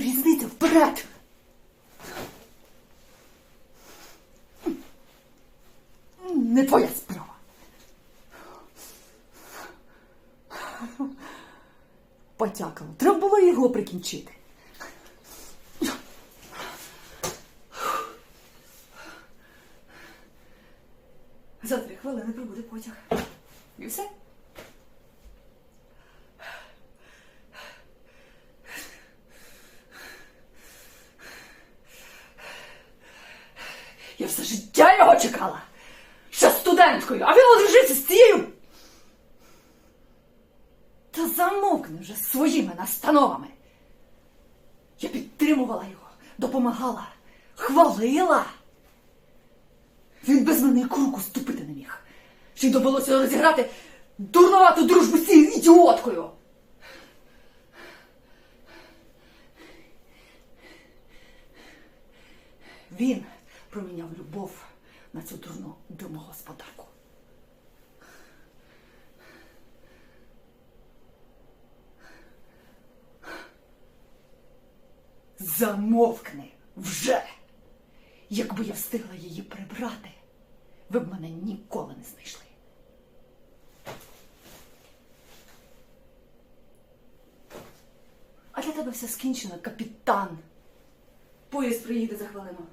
різниця вперед? Не твоя справа. Потякало. Треба було його прикінчити. За три хвилини прибуде потяг. І все. Я все життя його чекала. Ще студенткою, а він одружився з цією. Та замовкни вже своїми настановами. Я підтримувала його, допомагала, хвалила. Він без мене і круку ступити не міг. Ще й довелося розіграти дурновату дружбу з цією ідіоткою. Він проміняв любов на цю дурну домогосподарку. Замовкни вже. Якби я встигла її прибрати, ви б мене ніколи не знайшли. А для тебе все скінчено, капітан. Поїзд приїде за хвилину.